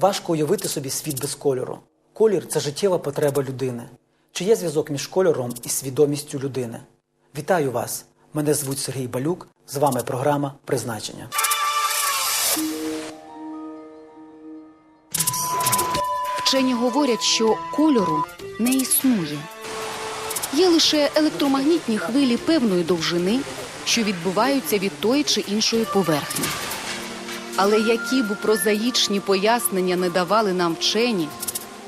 Важко уявити собі світ без кольору. Колір це життєва потреба людини. Чи є зв'язок між кольором і свідомістю людини? Вітаю вас! Мене звуть Сергій Балюк. З вами програма Призначення. Вчені говорять, що кольору не існує. Є лише електромагнітні хвилі певної довжини, що відбуваються від тої чи іншої поверхні. Але які б прозаїчні пояснення не давали нам вчені,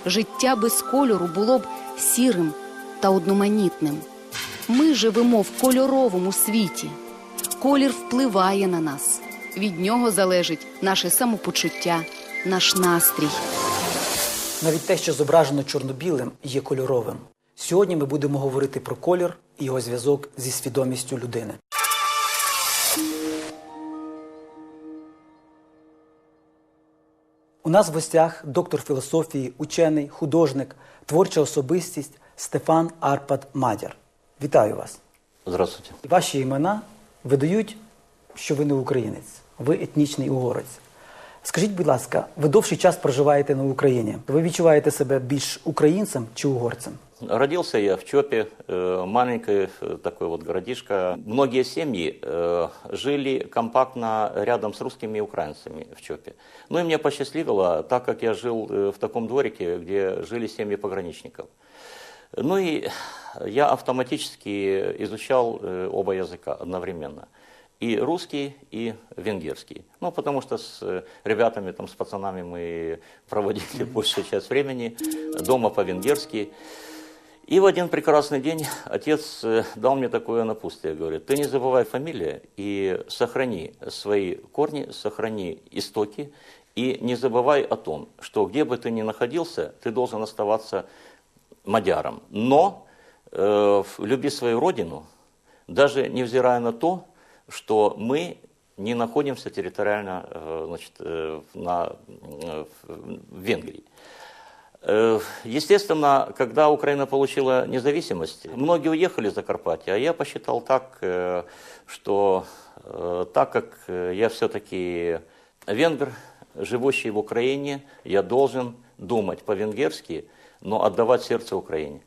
життя без кольору було б сірим та одноманітним. Ми живемо в кольоровому світі. Колір впливає на нас. Від нього залежить наше самопочуття, наш настрій. Навіть те, що зображено чорно-білим, є кольоровим. Сьогодні ми будемо говорити про колір і його зв'язок зі свідомістю людини. У нас в гостях доктор філософії, учений, художник, творча особистість Стефан Арпад Мадяр. Вітаю вас! Здравствуйте. Ваші імена видають, що ви не українець, ви етнічний угорець. Скажіть, будь ласка, ви довший час проживаєте на Україні. Ви відчуваєте себе більш українцем чи угорцем? Родился я в Чопе, э, маленький э, такой вот городишко. Многие семьи э, жили компактно рядом с русскими и украинцами в Чопе. Ну и мне посчастливило, так как я жил э, в таком дворике, где жили семьи пограничников. Ну и я автоматически изучал э, оба языка одновременно. И русский, и венгерский. Ну, потому что с э, ребятами, там, с пацанами мы проводили большую часть времени дома по-венгерски. И в один прекрасный день отец э, дал мне такое напутствие, говорит, ты не забывай фамилию и сохрани свои корни, сохрани истоки, и не забывай о том, что где бы ты ни находился, ты должен оставаться мадяром. Но э, люби свою родину, даже невзирая на то, что мы не находимся территориально э, значит, э, на, э, в Венгрии. Естественно, когда Украина получила независимость, многие уехали за Закарпатье, а я посчитал так, что так как я все-таки венгр, живущий в Украине, я должен думать по-венгерски, но отдавать сердце Украине.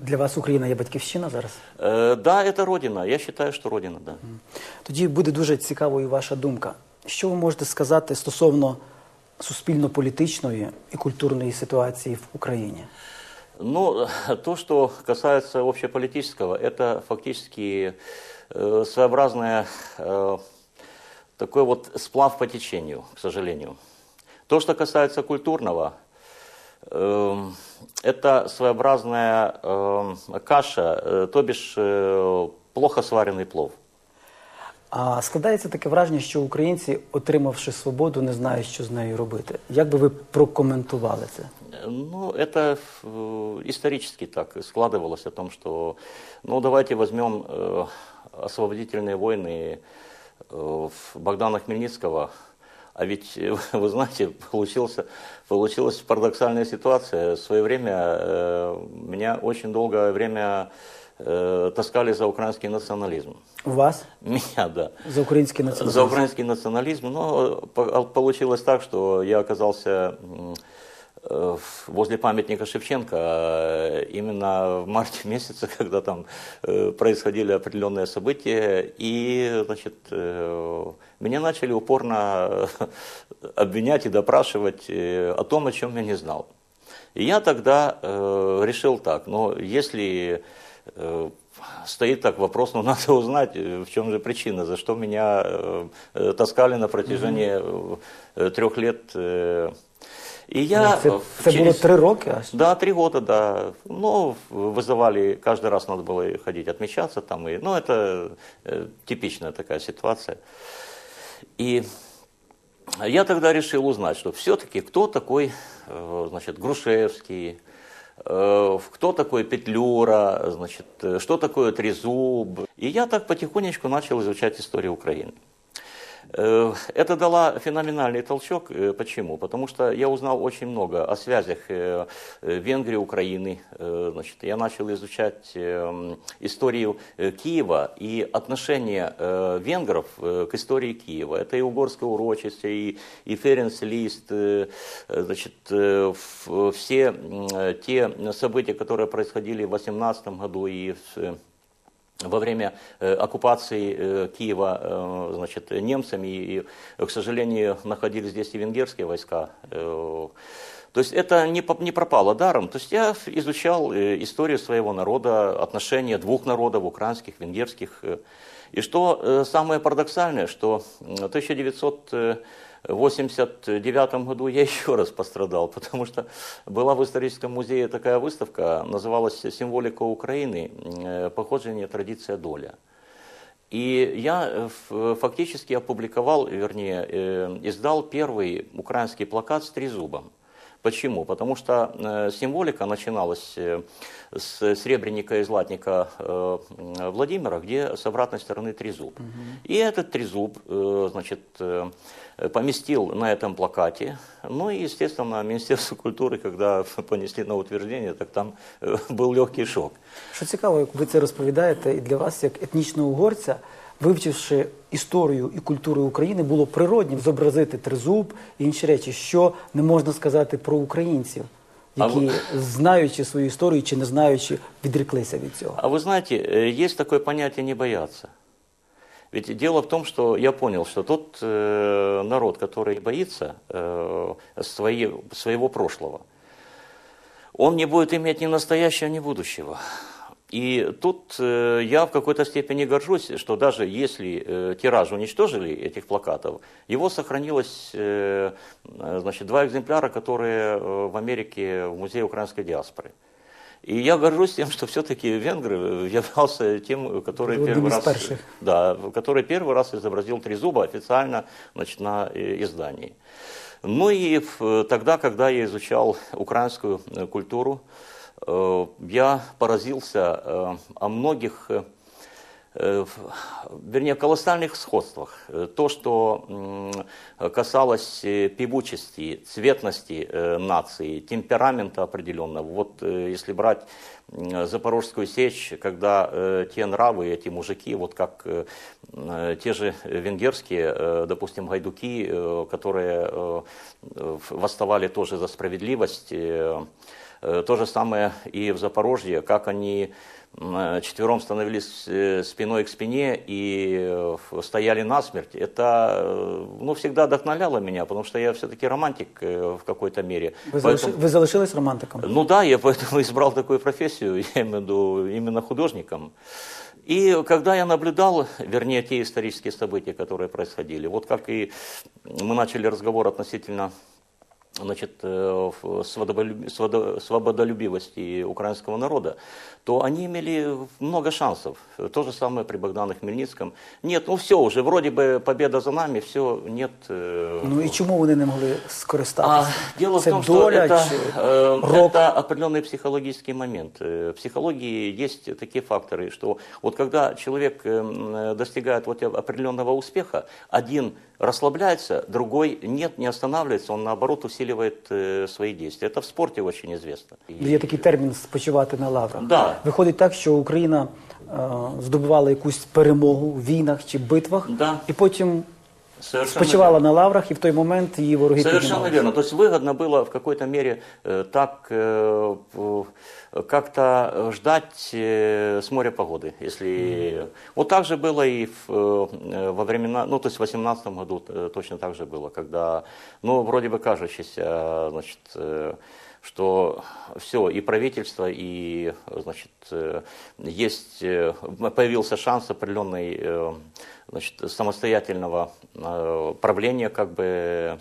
Для вас Україна є батьківщина зараз? Э, Да, это Родина. Я считаю, что Родина, да. Тоді буде дуже цікавою ваша думка. Що ви можете сказати стосовно суспільно-політичної і культурної ситуації в Україні? Ну, то, что касается общеполитического, это фактически э, своеобразное э, такой вот сплав по течению, к сожалению. То, что касается культурного, э, это своеобразная э, каша, э, то бишь э, плохо сваренный плов. А складається таке враження, що українці, отримавши свободу, не знають, що з нею робити. Як би ви прокоментували це? Ну, это э, исторически так складывалось о том, что, ну, давайте возьмем э, освободительные войны э, Богдана Хмельницкого, а ведь, э, вы знаете, получился, получилась парадоксальная ситуация. В свое время э, меня очень долгое время э, таскали за украинский национализм. У вас Меня, да. за український націоналізм? За украинский национализм. Но по- получилось так, что я оказался м, э, возле памятника Шевченко э, именно в марте месяце, когда там э, происходили определенные события, и, значит, э, меня начали упорно э, обвинять и допрашивать э, о том, о чем я не знал. И я тогда э, решил так, ну, если э, стоит так вопрос, ну, надо узнать, э, в чем же причина, за что меня э, э, таскали на протяжении э, трех лет. И я Це, э, це було через- три роки аж? да, три года, да. Ну, вызывали, каждый раз надо было ходить отмечаться там. И, ну, это э, типичная такая ситуация. И я тогда решил узнать, что все-таки кто такой, э, значит, Грушевский, э, кто такой Петлюра, значит, э, что такое Трезуб. И я так потихонечку начал изучать историю Украины. Э, Это дало феноменальный толчок. Э, Почему? Потому что я узнал очень много о связях э, Венгрии, Украины. Значит, я начал изучать историю Киева и отношение венгров к истории Киева. Это и угорское урочище, и, и Ференс Лист, значит, все те события, которые происходили в 18 году и в, во время э, оккупации э, Киева э, значит, немцами, и, к сожалению, находились здесь и венгерские войска. То есть это не, не пропало даром. То есть я изучал историю своего народа, отношения двух народов, украинских, венгерских. И что самое парадоксальное, что м, в 1989 году я еще раз пострадал, потому что была в историческом музее такая выставка, называлась «Символика Украины. э, Походжение, традиция, доля». И я э, ф- фактически опубликовал, вернее, э, издал первый украинский плакат с трезубом. Почему? Потому что э, символика начиналась э, с сребреника и златника э, Владимира, где с обратной стороны трезуб. И этот трезуб, э, значит, э, поместил на этом плакате. Ну и, естественно, Министерство культуры, когда понесли на утверждение, так там э, был легкий шок. Що цікаво, як ви це розповідаєте, і для вас, як етнічного угорця, вивчивши історію і культуру України, було природнім зобразити тризуб і інші речі, що не можна сказати про українців, А які, ви- знаючи свою історію чи не знаючи, відріклися від цього. А вы знаете, э, есть такое понятие не бояться. Ведь дело в том, что я понял, что тот э, народ, который боится э, свои- своего прошлого, он не будет иметь ни настоящего, ни будущего. И тут э, я в какой-то степени горжусь, что даже если э, тираж уничтожили этих плакатов, его сохранилось э, э, значит, два экземпляра, которые э, в Америке в Музее украинской диаспоры. И я горжусь тем, что все-таки венгры э, являлся тем, который Одним первый раз, да, который первый раз изобразил трезуба официально значит, на э, издании. Ну и тогда, когда я изучал украинскую э, культуру, э, я поразился э, о многих э, вернее, колоссальных сходствах. Э, То, что касалось э, певучести, цветности нации, темперамента определенного. Вот если брать Запорожскую сечь, когда те нравы, эти мужики, вот как те же венгерские, допустим, гайдуки, которые восставали тоже за справедливость, То же самое и в Запорожье, как они четвером становились э, спиной к спине и э, стояли насмерть. Это э, ну, всегда вдохновляло меня, потому что я все-таки романтик э, в какой-то мере. Залиши- Поэтому- ви залишились романтиком? ну да, я поэтому избрал такую профессию, я имею в виду именно художником. И когда я наблюдал, вернее, те исторические события, которые происходили, вот как и мы начали разговор относительно значит, э, в свободолюб- свободо- свободолюбивости украинского народа, то они имели много шансов. То же самое при Богдане Хмельницком. Нет, ну все уже, вроде бы победа за нами, все, нет. э, Ну і чому вони не могли а, скористатися? дело в Це том, что доля это, чи э, рок? это определенный психологический момент. В психологии есть такие факторы, что вот когда человек достигает вот определенного успеха, один расслабляется, другой нет, не останавливается, он наоборот усиливает э, свои действия. Это в спорте очень известно. Є такий термін спочивати на лаврах. Да. Виходить так, що Україна е, здобувала якусь перемогу в війнах чи битвах, Да. і потім Совершенно спочивала верно. на лаврах, і в той момент її вороги Совершенно піднімалися. верно. То есть выгодно было в какой-то мере э, так э, в- как-то ждать э, с моря погоды. Если... Вот так же было и в, э, во времена, ну то есть в 18 году э, точно так же было, когда, ну вроде бы кажущееся, значит, э, что все, и правительство, и, значит, э, есть, э, появился шанс определенный, э, значит, самостоятельного э, правления, как бы,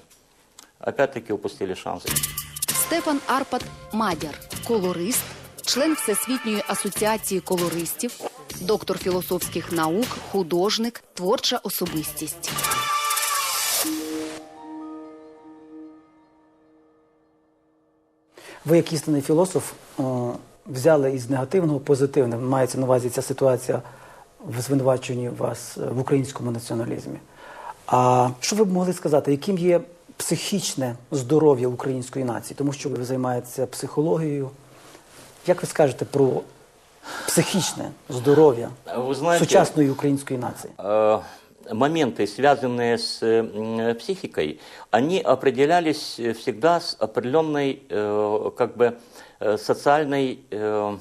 опять-таки упустили шанс. Стефан Арпад Мадяр, колорист, член Всесвітньої асоціації колористів, доктор філософських наук, художник, творча особистість. Ви, як істинний філософ, е, взяли із негативного позитивне. Мається на увазі ця ситуація в звинуваченні вас е, в українському націоналізмі. А що ви б могли сказати, яким є психічне здоров'я української нації? Тому що ви займаєтеся психологією. Як ви скажете про психічне здоров'я Вы знаете, сучасної української нації? э, моменты, связанные с м, психикой, они определялись э, всегда с определенной э, как бы э, социальной э, э, в-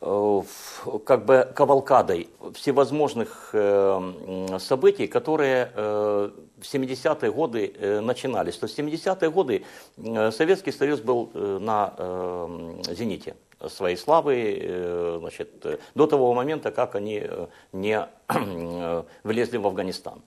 как бы кавалкадой всевозможных э, событий, которые э, в 70-е годы э, начинались. То есть в 70-е годы э, Советский Союз был э, на э, зените своей славы, э, значит, э, до того момента, как они э, не э, влезли в Афганистан.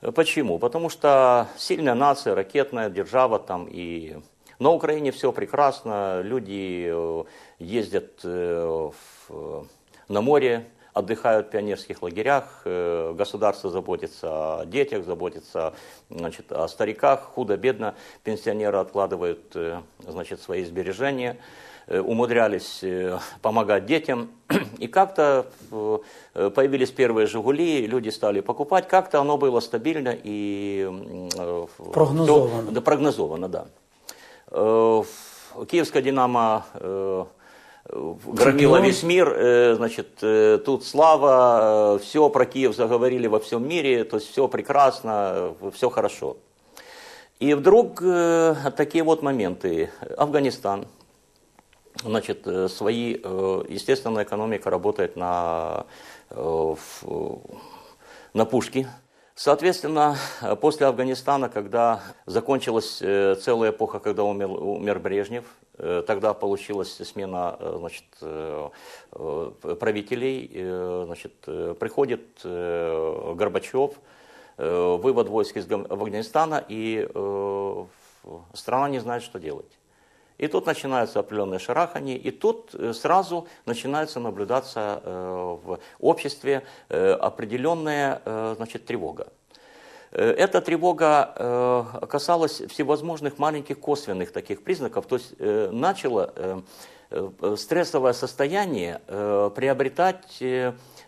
Э, Почему? Потому что сильная нация, ракетная держава там и на Украине все прекрасно, люди э, ездят э, в- на море, отдыхают в пионерских лагерях, э, государство заботится о детях, заботится значит, о стариках, худо-бедно пенсионеры откладывают э, значит, свои сбережения, э, умудрялись э, помогать детям. И как-то э, э, появились первые «Жигули», люди стали покупать, как-то оно было стабильно и... э, Прогнозовано. всё- да, прогнозовано, да. Э, Киевская «Динамо» э, громила весь мир, э, значит, тут слава, все про Киев заговорили во всем мире, то есть все прекрасно, все хорошо. И вдруг такие вот моменты. Афганистан, значит, свои, естественно, экономика работает на, на пушки. Соответственно, э, после Афганистана, когда закончилась э, целая эпоха, когда умер, умер Брежнев, э, тогда получилась смена значит, правителей, значит, приходит Горбачев, вывод войск из Афганистана, и страна не знает, что делать. И тут начинается определенное шарахание, и тут э, сразу начинается наблюдаться э, в обществе э, определенная значит, тревога. Эта тревога касалась всевозможных маленьких косвенных таких признаков, то есть начало стрессовое состояние приобретать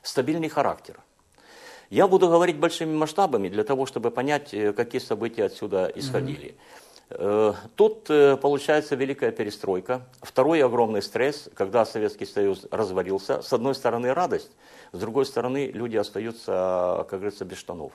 стабильный характер. Я буду говорить большими масштабами для того, чтобы понять, какие события отсюда исходили. Э, Тут э, получается великая перестройка. Второй огромный стресс, когда Советский Союз развалился. С одной стороны радость, с другой стороны люди остаются, как говорится, без штанов.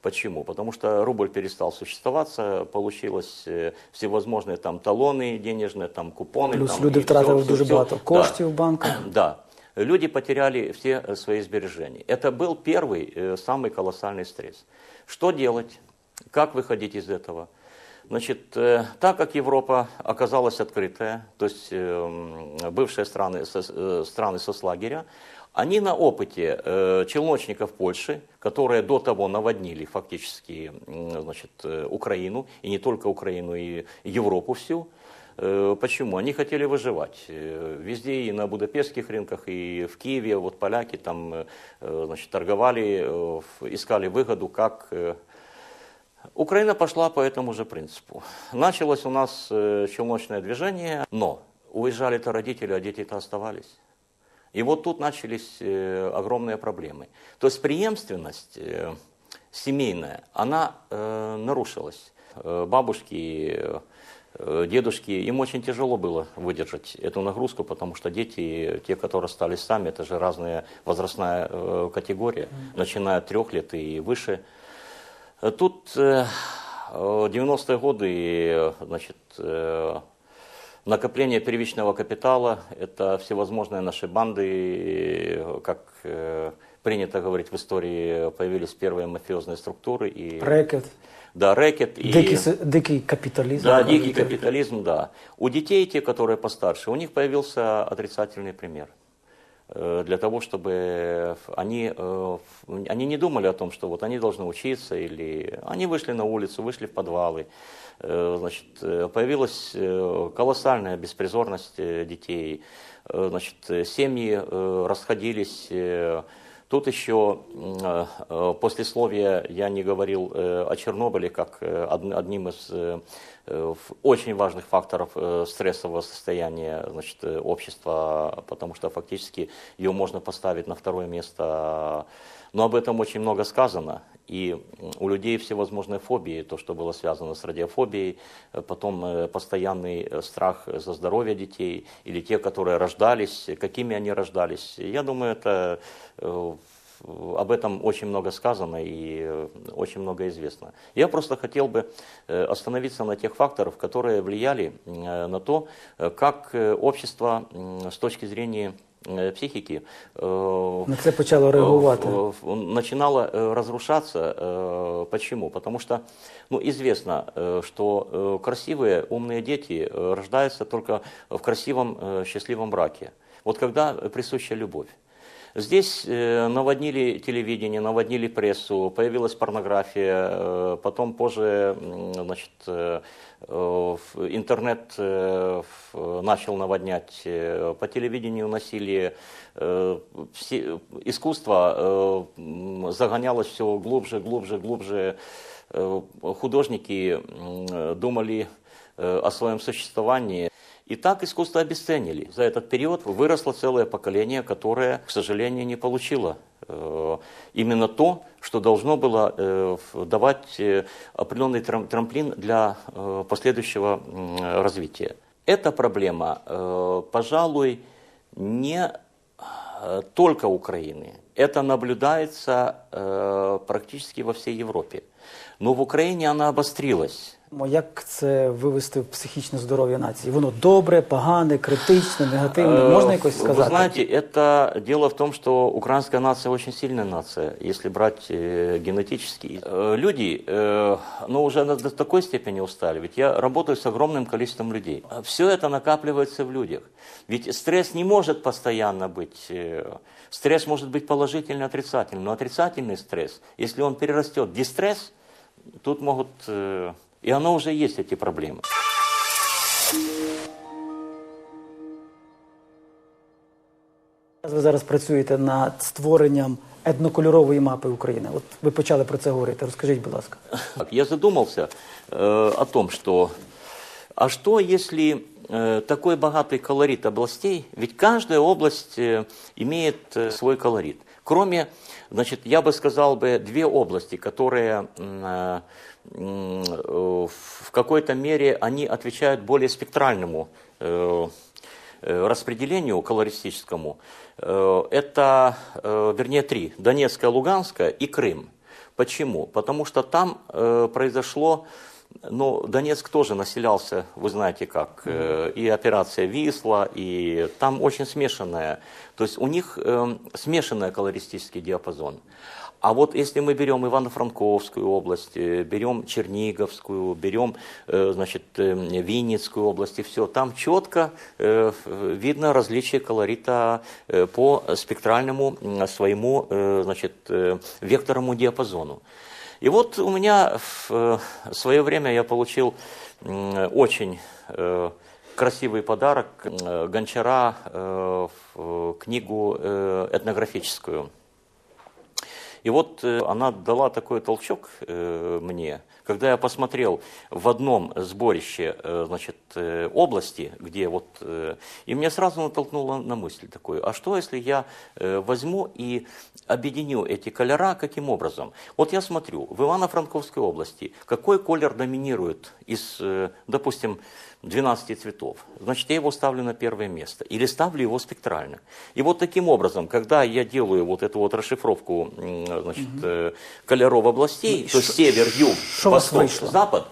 Почему? Потому что рубль перестал существовать, получилось э, всевозможные там талоны денежные, там купоны. Плюс там, люди втратили дуже багато коштів в банках. Да. Люди потеряли все э, свои сбережения. Это был первый, э, самый колоссальный стресс. Что делать? Как выходить из этого? Значит, э, так как Европа оказалась открытая, то есть э, бывшие страны, э, страны соцлагеря, они на опыте э, челночников Польши, которые до того наводнили фактически значит, Украину, и не только Украину, и Европу всю, Почему? Они хотели выживать. Везде и на будапештских рынках, и в Киеве вот поляки там значит, торговали, искали выгоду, как... э, Украина пошла по этому же принципу. Началось у нас э, челночное движение, но уезжали-то родители, а дети-то оставались. И вот тут начались э, огромные проблемы. То есть преемственность э, семейная, она э, нарушилась. Э, бабушки, э, дедушки, им очень тяжело было выдержать эту нагрузку, потому что дети, те, которые остались сами, это же разная возрастная э, категория, начиная от трех лет и выше. Тут э, э, 90-е годы, э, значит, э, накопление первичного капитала, это всевозможные наши банды, как э, принято говорить в истории, появились первые мафиозные структуры. И, Рекет, да, рэкет. И, дикий, капіталізм. да, дикий капитализм, да. У детей, те, которые постарше, у них появился отрицательный пример. Э, Для того, чтобы они, э, они не думали о том, что вот они должны учиться, или они вышли на улицу, вышли в подвалы. Э, Значит, э, появилась э, колоссальная беспризорность э, детей. Э, Значит, э, семьи э, расходились. э, Тут еще э, э, послесловие я не говорил э, о Чернобыле как э, од- одним из э, э, очень важных факторов э, стрессового состояния значит, э, общества, потому что фактически ее можно поставить на второе место Но об этом очень много сказано. И у людей всевозможные фобии, то, что было связано с радиофобией, э, потом э, постоянный э, страх за здоровье детей, или те, которые рождались, э, какими они рождались. Я думаю, это э, об этом очень много сказано и э, очень много известно. Я просто хотел бы э, остановиться на тех факторах, которые влияли э, на то, как общество с точки зрения психики На це почало реагувати. начинало разрушаться. Почему? Потому что ну, известно, что красивые, умные дети рождаются только в красивом, счастливом браке. Вот когда присуща любовь. Здесь э, наводнили телевидение, наводнили прессу, появилась порнография, э, потом позже значит, э, интернет начал наводнять, по телевидению насилие, искусство загонялось все глубже, глубже, глубже. Художники думали о своем существовании. И так искусство обесценили. За этот период выросло целое поколение, которое, к сожалению, не получило э, именно то, что должно было э, давать э, определенный трам- трамплин для последующего развития. Эта проблема, пожалуй, не только Украины. Это наблюдается практически во всей Европе. Но в Украине она обострилась. Мо Як це вивести в психічне здоров'я нації? Воно добре, погане, критичне, негативне. Э, Можна якось Вы сказати? знаете, это дело в том, что украинская нация очень сильная нация, если брать э, генетически. Э, люди, э, ну, уже на- до такой степени устали, ведь я работаю с огромным количеством людей. Все это накапливается в людях. Ведь стресс не может постоянно быть, э, стресс может быть положительный, отрицательный, но отрицательный стресс, если он перерастет в дистресс, тут могут, э, и оно уже есть эти проблемы. Ви зараз працюєте над створенням етнокольорової мапи України. От ви почали про це говорити. Розкажіть, будь ласка. Так, Я задумался э, о том, что а что если э, такой богатый колорит областей, ведь каждая область э, имеет э, свой колорит. Кроме, значит, я бы сказал бы, две области, которые м, э, м, э, в какой-то мере они отвечают более спектральному э, э, распределению колористическому, э, это, вернее, три, Донецкая, Луганская и Крым. Почему? Потому что там произошло, ну, Донецк тоже населялся, вы знаете как, э, и операция Висла, и там очень смешанная, то есть у них э, смешанный колористический диапазон. А вот если мы берем Ивано-Франковскую область, э, берем Черниговскую, берем, э, значит, э, Винницкую область и все, там четко видно различие колорита по спектральному своему, значит, векторному диапазону. И вот у меня в свое время я получил очень красивый подарок Гончара книгу этнографическую. И вот э, она дала такой толчок э, мне, когда я посмотрел в одном сборище э, значит, области, где вот... и меня сразу натолкнуло на мысль такую, а что если я возьму и объединю эти колера каким образом? Вот я смотрю, в Ивано-Франковской области какой колер доминирует из, допустим, 12 цветов, значит, я его ставлю на первое место. Или ставлю его спектрально. И вот таким образом, когда я делаю вот эту вот расшифровку значит, э, колеров областей, Ну, то шо- север, юг, вас восток, запад,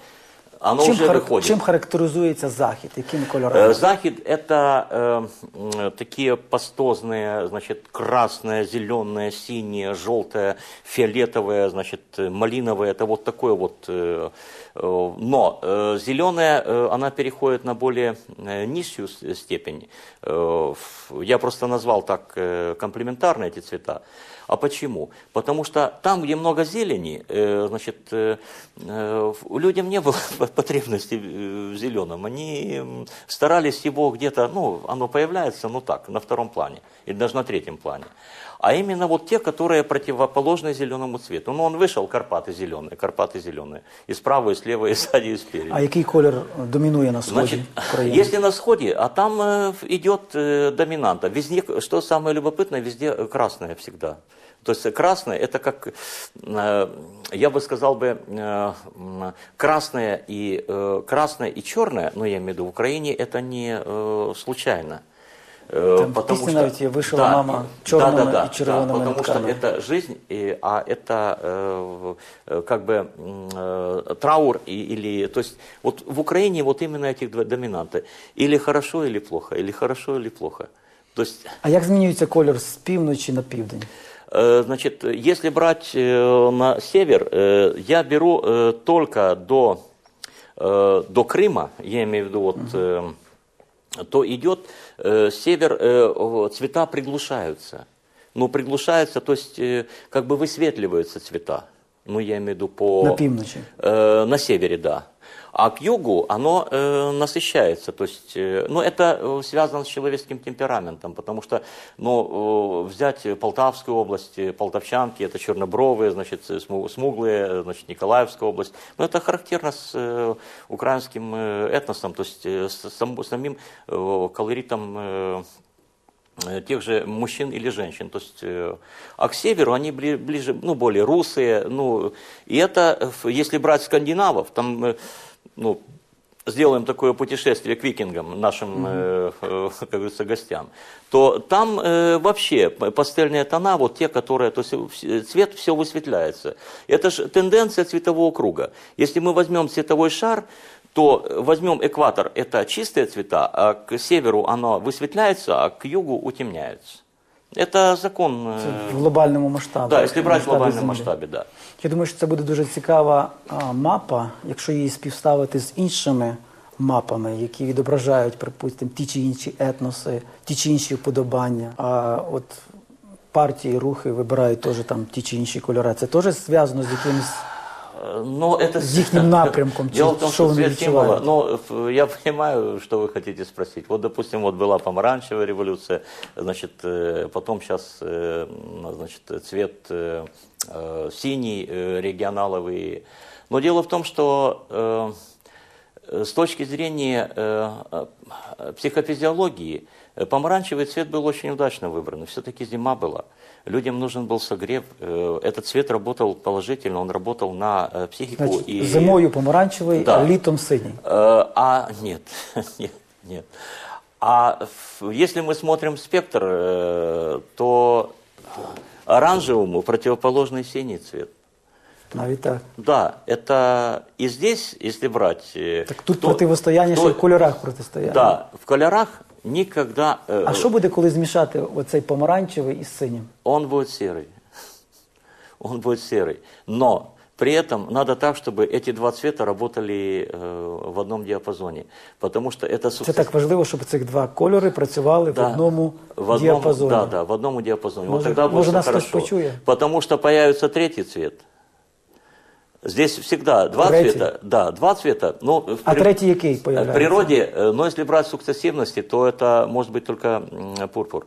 оно Чим, уже харак- выходит. чим характеризується захід? Якими кольорами? Э, Захид – это э, такие пастозные, значит, красное, зеленое, синее, желтое, фиолетовое, значит, э, малиновое. Это вот такое вот. э, э, Но э, зеленая, э, она переходит на более э, низкую степень. Э, Я просто назвал так э, комплементарно эти цвета. А почему? Потому что там, где много зелени, э, значит, э, э, людям не было потребности в зеленом. Они старались его где-то, ну, оно появляется, ну так, на втором плане, или даже на третьем плане А именно вот те, которые противоположны зеленому цвету. Ну, он вышел, Карпаты зеленые, Карпаты зеленые. И справа, и слева, и сзади, и спереди. А який колір домінує на сході Значит, України? если на сходе, а там э, идет э, доминанта. Везде, что самое любопытное, везде э, красное всегда. То есть красное это как, э, я бы сказал бы, э, м, красное и, э, красное и черное, ну я имею в виду в Украине, это не э, случайно. Э, Там в пісні навіть є, «Вишила мама чорними і червоними потому нитками». что это жизнь, и, а это э, э, как бы м, э, траур и, или, то есть вот в Украине вот именно этих два доминанты, или хорошо, или плохо, или хорошо, или плохо. То есть А як змінюється кольор з півночі на південь? Э, Значит, если брать э, на север, э, я беру э, только до, э, до Крыма, я имею в виду, вот, э, то идет э, север, э, цвета приглушаются. Ну, приглушаются, то есть э, как бы высветливаются цвета. Ну, я имею в виду по... На півночі. Э, на севере, да. А к югу оно э, насыщается. То есть, э, ну, это э, связано с человеческим темпераментом, потому что, ну, э, взять Полтавскую область, э, полтавчанки, это чернобровые, значит, э, сму- смуглые, значит, Николаевская область. Но это характерно с э, украинским этносом, то есть э, с сам- самим э, колоритом э, тех же мужчин или женщин. То есть, а к северу они бли- ближе, ну, более русые. Ну, и это, если брать скандинавов, там, ну, сделаем такое путешествие к викингам, нашим, э, э, как говорится, гостям, то там э, вообще пастельные тона, вот те, которые, то есть цвет все высветляется. Это же тенденция цветового круга. Если мы возьмем цветовой шар, то возьмем экватор, это чистые цвета, а к северу оно высветляется, а к югу утемняется. Это закон. э, В глобальному масштабі. да, если брать в масштабі Землі. масштабе, да. Я думаю, що це буде дуже цікава а, мапа, якщо її співставити з іншими мапами, які відображають, припустимо, ті чи інші етноси, ті чи інші вподобання. А от партії, рухи вибирають теж там ті чи інші кольори. Це теж зв'язано з якимось. Но это С ихним напрямком, Дело в том, что відчуваєте? символа, ну, я понимаю, что вы хотите спросить. Вот, допустим, вот была помаранчевая революция, значит, э, потом сейчас, э, значит, цвет э, синий, регионаловый. Но дело в том, что с точки зрения психофизиологии, помаранчевый цвет был очень удачно выбран. Все-таки зима была Людям нужен был согрев. Э, Этот цвет работал положительно, он работал на э, психику. Значить, и... зимою помаранчевий, Да. а літом синій. Э, А нет, нет, нет. А ф- если мы смотрим спектр, э, то оранжевому противоположный синий цвет. Навіть так. Да, это и здесь, если брать... э, Так тут кто- противостояння ще й кто- в кольорах протистояння. Да, в колерах никогда... э, А що буде, коли змішати оцей помаранчевий із синім? Он будет серый. Он будет серый. Но при этом надо так, чтобы эти два цвета работали э, в одном диапазоне. Потому что это... Це сукцесс- так важливо, щоб ці два кольори працювали в Да. одному в одном, діапазоні. Да, да, в одном диапазоне. Может, вот тогда будет может, всё нас кто-то хорошо. почует? Потому что появится третий цвет. Здесь всегда два Третий? цвета. Да, два цвета. Но в А при- третій який в появляється? природе, э, но если брать сукцессивности, то это может быть только м, пурпур.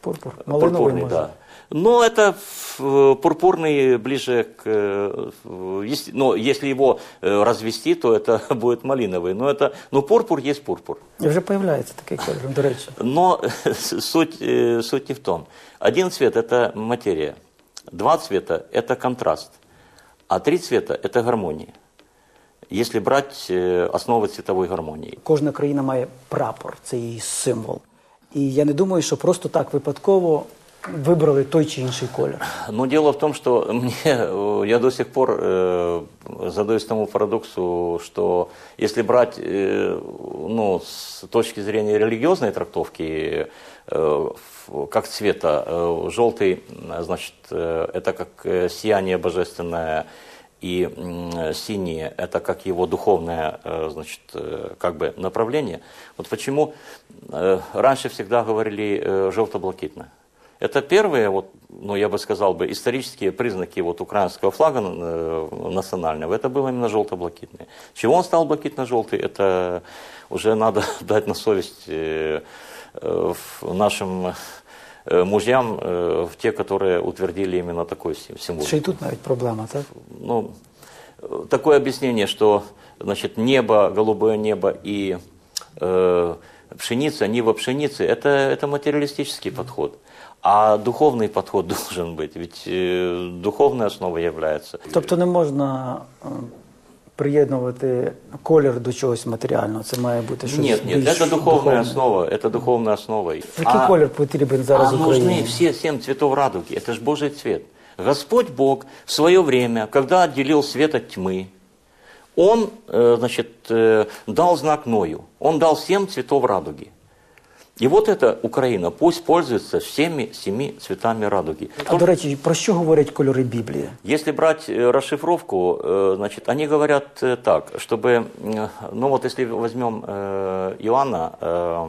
Пурпур. Малиновий Пурпурный, може. да. Но это в- пурпурный ближе к... э, в- ес- Но если его э, развести, то это будет малиновый. Но, это, но пурпур есть пурпур. І вже появляється такий кольор, до речі. Но суть, э, суть не в том. Один цвет – это материя, два цвета – это контраст, а три цвета – это гармония. Если брать э, основы цветовой гармонии. Кожна країна має прапор, це її символ. І я не думаю, що просто так випадково вибрали той чи інший колір. Но дело в том, что мне, э, я до сих пор э, задаюсь тому парадоксу, что если брать э, ну, с точки зрения религиозной трактовки, э, в- как цвета, э, желтый, э, значит, э, это как э, сияние божественное, и синие – это как его духовное, э, значит, э, как бы направление. Вот почему э, раньше всегда говорили э, желто-блакитно. Это первые, вот, ну, я бы сказал бы, исторические признаки вот, украинского флага э, национального. Это было именно желто-блакитный. Чего он стал блакитно-желтый, это уже надо дать на совесть э, э, нашим э, мужьям, э, в те, которые утвердили именно такой сим- символ. Ще й тут навіть проблема, так? Ну, э, такое объяснение, что значит, небо, голубое небо и э, пшеница, нива пшеницы, это, это материалистический подход. А духовный подход должен быть, ведь э, духовная основа является. Тобто не можна е, приєднувати колір до чогось матеріального. Це має бути щось Нет, нет, більш это духовная духовне. основа, это духовная основа. Який А- колір потрібен зараз а Україні? нужны все семь цветов радуги. Это же Божий цвет. Господь Бог в свое время, когда отделил свет от тьмы, Он, э, значит, э, дал знак Ною. Он дал семь цветов радуги. И вот эта Украина пусть пользуется всеми семи цветами радуги. А до речі, про що говорять кольори Біблії? Если брать э, расшифровку, э, значит, они говорят э, так, чтобы, э, ну вот если возьмем э, Иоанна, э,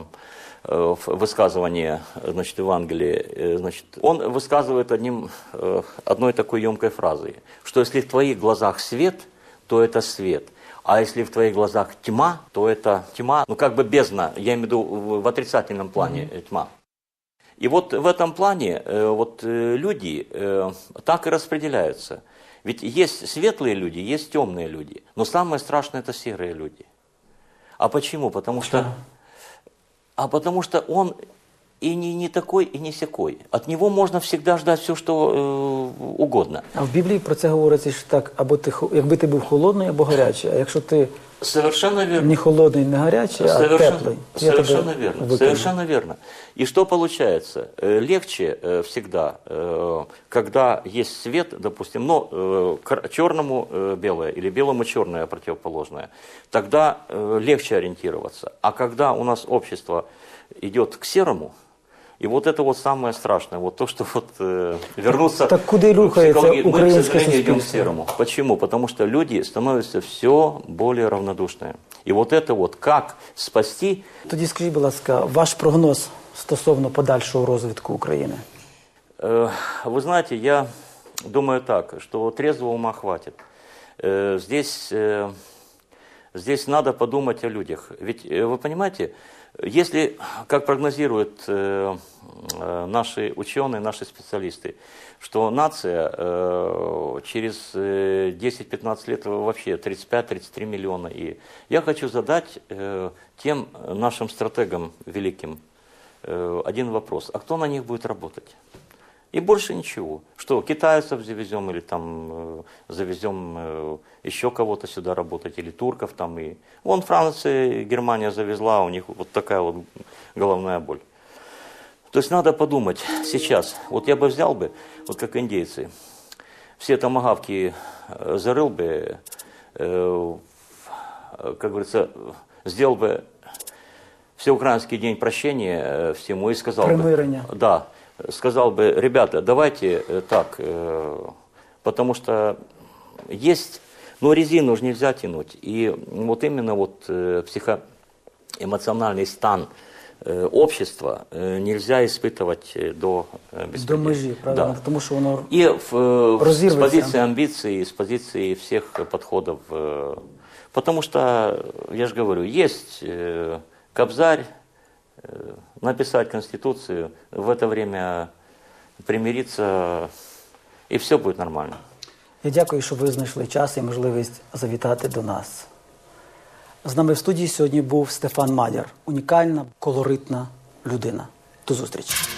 э, в высказывание, э, значит, Евангелия, э, значит, он высказывает одним, э, одной такой емкой фразой, что если в твоих глазах свет, то это свет. а если в твоих глазах тьма, то это тьма, ну как бы бездна, я имею в виду в отрицательном плане э, тьма. И вот в этом плане э, вот э, люди так и распределяются. Ведь есть светлые люди, есть темные люди, но самое страшное это серые люди. А почему? Потому что, а потому что он и не, не такой, и не сякой. От него можно всегда ждать все, что э, угодно. А в Біблії про це говориться що так, або ти хо- якби ти був холодний, або гарячий. А якщо ти Совершенно верно. не холодний, не гарячий, а Совершенно, теплий, то я совершенно тебе верно. викину. Совершенно верно. И что получается? Э, Легче э, всегда, э, когда есть свет, допустим, но э, кр- черному э, белое или белому черное противоположное, тогда э, легче ориентироваться. А когда у нас общество идет к серому, и вот это вот самое страшное, вот то, что вот э, вернуться... Так куди к рухається психологии- Мы, к українське сожалению, идем к суспільство? серому. Почему? Потому что люди становятся все более равнодушные. И вот это вот как спасти, Тоді скажіть, будь ласка, ваш прогноз стосовно подальшого розвитку України? Э, Вы знаете, я думаю так, что трезвого ума хватит. Э, Здесь, э, здесь надо подумать о людях. Ведь э, вы понимаете, если, как прогнозируют э, э, наши ученые, наши специалисты, что нация э, через э, 10-15 лет вообще 35-33 миллиона. И я хочу задать тем нашим стратегам великим один вопрос. А кто на них будет работать? И больше ничего. Что, китайцев завезем или там э, завезем э, еще кого-то сюда работать, или турков там. И... Вон Франция, Германия завезла, у них вот такая вот головная боль. То есть надо подумать сейчас. Вот я бы взял бы, вот как индейцы, все томагавки э, зарыл бы, э, как говорится, сделал бы Всеукраинский день прощения всему и сказал Примирения. бы... Да, сказал бы, ребята, давайте э, так, э, потому что есть, но резину же нельзя тянуть. И вот именно вот э, психоэмоциональный стан общества нельзя испытывать до э, До беспредела. межі, правильно? Да. Тому що воно И в, с позиции амбиций, с позиции всех подходов. Потому что, я же говорю, есть Кобзарь, написать Конституцию, в это время примириться, и все будет нормально. Я дякую, що ви знайшли час і можливість завітати до нас. З нами в студії сьогодні був Стефан Мадяр, унікальна, колоритна людина. До зустрічі.